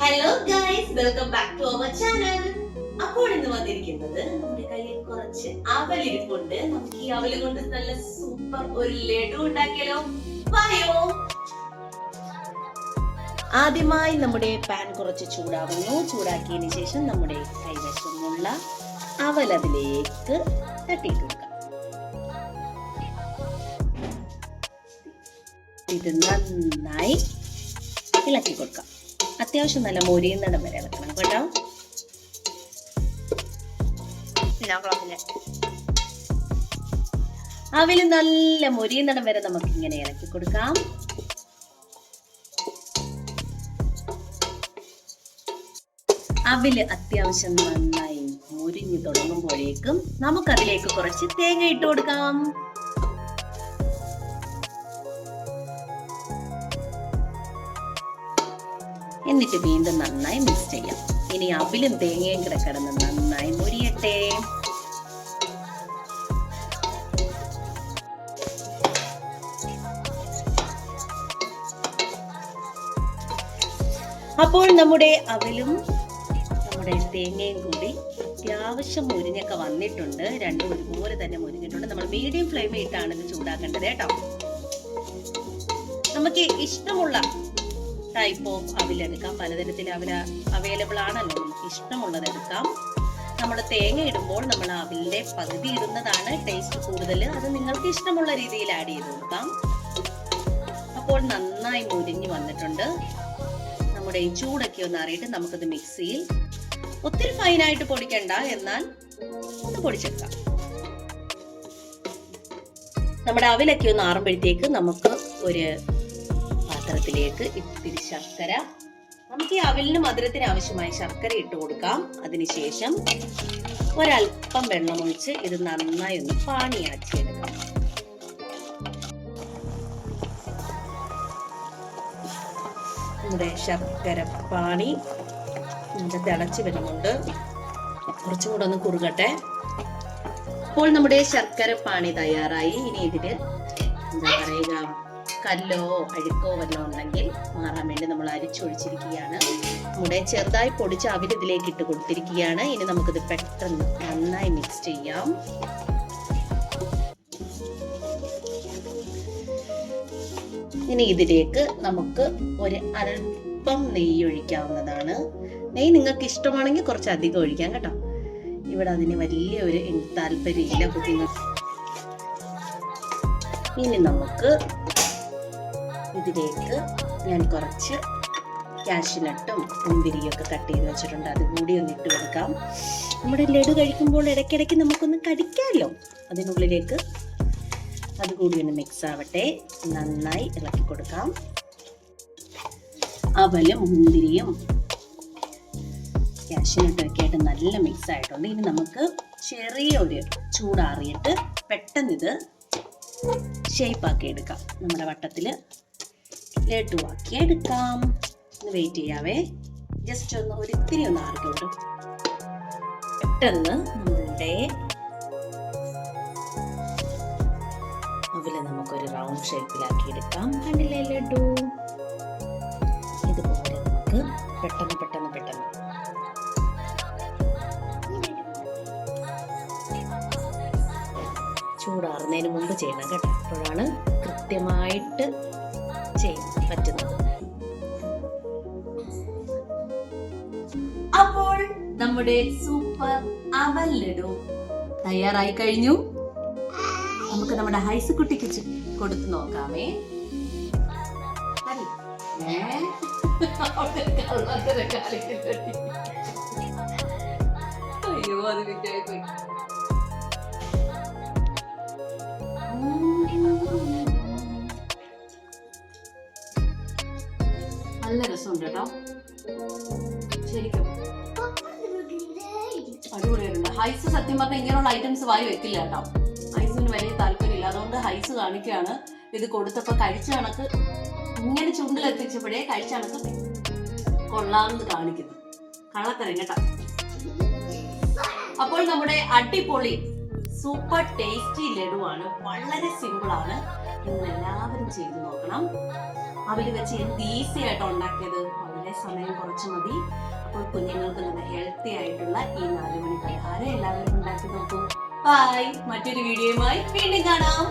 Hello guys welcome back to our channel അപ്പോൾ ഇന്ന് വന്നിരിക്കുന്നത് നമ്മുടെ കയ്യിൽ കുറച്ച് അവലിരിപ്പുണ്ട് നമുക്ക് ഈ അവൽ കൊണ്ട് നല്ല സൂപ്പർ ഒരു ലഡു ഉണ്ടാക്കിയാലോ? പറയോ? ആദ്യമായി നമ്മുടെ പാൻ കുറച്ച് ചൂടാവുന്നു. ചൂടാക്കിയതിന് ശേഷം നമ്മുടെ കൈവശമുള്ള അവൽ അതിലേക്ക് തട്ടിയിട്ടുണ്ട് ഇത് നന്നായി ഇളക്കി കൊടുക്കാം. അത്യാവശ്യം നല്ല മൊരിയുന്നിടം വരെ ഇളക്കണം കേട്ടോ. അവൽ നല്ല മൊരിയുന്നിടം വരെ നമുക്ക് ഇങ്ങനെ ഇളക്കി കൊടുക്കാം. അവിൽ അത്യാവശ്യം നന്നായി മുരിഞ്ഞു തുടങ്ങുമ്പോഴേക്കും നമുക്കതിലേക്ക് കുറച്ച് തേങ്ങ ഇട്ട് കൊടുക്കാം. എന്നിട്ട് വീണ്ടും നന്നായി മിക്സ് ചെയ്യാം. ഇനി അവിലും തേങ്ങയും കൂടെ കിടന്ന് നന്നായി മുരിയട്ടെ. അപ്പോൾ നമ്മുടെ അവിലും നമ്മുടെ തേങ്ങയും കൂടി അത്യാവശ്യം മുരിഞ്ഞൊക്കെ വന്നിട്ടുണ്ട്. രണ്ടും ഒരുപോലെ തന്നെ മുരിഞ്ഞിട്ടുണ്ട്. നമ്മൾ മീഡിയം ഫ്ലെയിമിൽ ഇട്ടാണ് ഇത് ചൂടാക്കേണ്ടത് കേട്ടോ. നമുക്ക് ഇഷ്ടമുള്ള ടൈപ്പ് ഓഫ് അവിലെടുക്കാം പലതരത്തിൽ അവില അവൈലബിൾ ആണല്ലോ. നമുക്ക് ഇഷ്ടമുള്ളത് എടുക്കാം. നമ്മൾ തേങ്ങ ഇടുമ്പോൾ നമ്മൾ അവിലിന്റെ പകുതി ഇടുന്നതാണ് ടേസ്റ്റ് കൂടുതൽ അത് നിങ്ങൾക്ക് ഇഷ്ടമുള്ള രീതിയിൽ ആഡ് ചെയ്ത് കൊടുക്കാം. അപ്പോൾ നന്നായി മുരിഞ്ഞു വന്നിട്ടുണ്ട്. നമ്മുടെ ഈ ചൂടൊക്കെ ഒന്ന് അറിയിട്ട് നമുക്കത് മിക്സിയിൽ ഒത്തിരി ഫൈനായിട്ട് പൊടിക്കണ്ട. എന്നാൽ ഒന്ന് പൊടിച്ചെടുക്കാം. നമ്മുടെ അവിലൊക്കെ ഒന്ന് ആറുമ്പോഴത്തേക്ക് നമുക്ക് ഒരു പാത്രത്തിലേക്ക് ഇത്തിരി ശർക്കര. നമുക്ക് ഈ അവലിന് മധുരത്തിന് ആവശ്യമായ ശർക്കര ഇട്ട് കൊടുക്കാം. അതിനുശേഷം ഒരല്പം വെള്ളമൊഴിച്ച് ഇത് നന്നായി ഒന്ന് പാണിയാക്കിയെടുക്കാം നമ്മുടെ ശർക്കര പാണി നമ്മുടെ തിളച്ച് വരുന്നുണ്ട്. കുറച്ചും കൂടെ ഒന്ന് കുറുകട്ടെ. അപ്പോൾ നമ്മുടെ ശർക്കര പാണി തയ്യാറായി. ഇനി ഇതിന് എന്താ പറയുക കല്ലോ അഴുക്കോ വല്ലതും ഉണ്ടെങ്കിൽ മാറാൻ വേണ്ടി നമ്മൾ അരിച്ചൊഴിച്ചിരിക്കുകയാണ്. നമ്മുടെ ചെറുതായി പൊടിച്ച അവിൽ ഇതിലേക്ക് ഇട്ട് കൊടുത്തിരിക്കുകയാണ്. ഇനി നമുക്കിത് പെട്ടെന്ന് നന്നായി മിക്സ് ചെയ്യാം. ഇനി ഇതിലേക്ക് നമുക്ക് ഒരു അല്പം നെയ്യ് ഒഴിക്കാവുന്നതാണ്. നെയ്യ് നിങ്ങൾക്ക് ഇഷ്ടമാണെങ്കിൽ കുറച്ച് അധികം ഒഴിക്കാം കേട്ടോ. ഇവിടെ അതിന് വലിയ ഒരു താല്പര്യമില്ല കുക്കിംഗ് ഇനി നമുക്ക് ഇതിലേക്ക് ഞാൻ കുറച്ച് കാഷ്നട്ടും മുന്തിരിയൊക്കെ കട്ട് ചെയ്ത് വെച്ചിട്ടുണ്ട്. അതുകൂടി ഒന്ന് ഇട്ട് കൊടുക്കാം. നമ്മുടെ ലഡു കഴിക്കുമ്പോൾ ഇടയ്ക്കിടയ്ക്ക് നമുക്കൊന്ന് കടിക്കാമല്ലോ. അതിനുള്ളിലേക്ക് അതുകൂടി ഒന്ന് മിക്സ് ആവട്ടെ. നന്നായി ഇളക്കി കൊടുക്കാം. അവലും മുന്തിരിയും കാഷ്നട്ടൊക്കെ ആയിട്ട് നല്ല മിക്സ് ആയിട്ടുണ്ട്. ഇനി നമുക്ക് ചെറിയൊരു ചൂടാറിയിട്ട് പെട്ടെന്ന് ഇത് ഷേപ്പാക്കി എടുക്കാം. നമ്മുടെ വട്ടത്തിൽ ലഡുവാക്കി എടുക്കാം ഒന്ന് വെയിറ്റ് ചെയ്യാവേ. ജസ്റ്റ് ഒന്ന് ഒരിത്തിരി ഒന്ന് ആർക്കോട്ട്. പെട്ടെന്ന് നമ്മളുടെ നമുക്കൊരു റൗണ്ട് ഷേപ്പിലാക്കി എടുക്കാം കണ്ടില്ലേ ലഡു? ഇതുപോലെ നമുക്ക് പെട്ടെന്ന് പെട്ടെന്ന് പെട്ടെന്ന്. ചൂടാറുന്നതിന് മുമ്പ് ചെയ്യണം കേട്ടോ. അപ്പോഴാണ് കൃത്യമായിട്ട് ചെയ്യാൻ പറ്റുന്നത് അപ്പോൾ നമ്മുടെ സൂപ്പർ അവൽ ലഡു തയ്യാറായി കഴിഞ്ഞു. നമുക്ക് നമ്മുടെ ഹൈസ് കുട്ടിക്ക് കൊടുത്തു നോക്കാമേ. അയ്യോ അത് വിറ്റായി ഹൈസ് സത്യം പറഞ്ഞാൽ ഇങ്ങനെയുള്ള ഐറ്റംസ് വായി വെക്കില്ല കേട്ടോ. ഹൈസിന് വലിയ താല്പര്യമില്ല അതുകൊണ്ട് ഹൈസ് കാണിക്കുകയാണ്. ഇത് കൊടുത്തപ്പോ കഴിച്ച കണക്ക് ഇങ്ങനെ ചുണ്ടിലെത്തിച്ചപ്പോഴേ കഴിച്ച കണക്ക് കൊള്ളാമെന്ന് കാണിക്കുന്നു. കള്ളത്തരം കേട്ടോ. അപ്പോൾ നമ്മുടെ അടിപൊളി സൂപ്പർ ടേസ്റ്റി ലഡുവാണ്. വളരെ സിമ്പിൾ ആണ്. നിങ്ങൾ എല്ലാവരും ചെയ്തു നോക്കണം. അവർ വെച്ച് എന്ത് ഈസി ആയിട്ട് ഉണ്ടാക്കിയത്? വളരെ സമയം കുറച്ച് മതി. അപ്പോൾ കുഞ്ഞുങ്ങൾക്ക് നല്ല ഹെൽത്തി ആയിട്ടുള്ള ഈ നാല് മണി പലഹാരം എല്ലാവരും ഉണ്ടാക്കി നോക്കൂ ബൈ മറ്റൊരു വീഡിയോയുമായി വീണ്ടും കാണാം.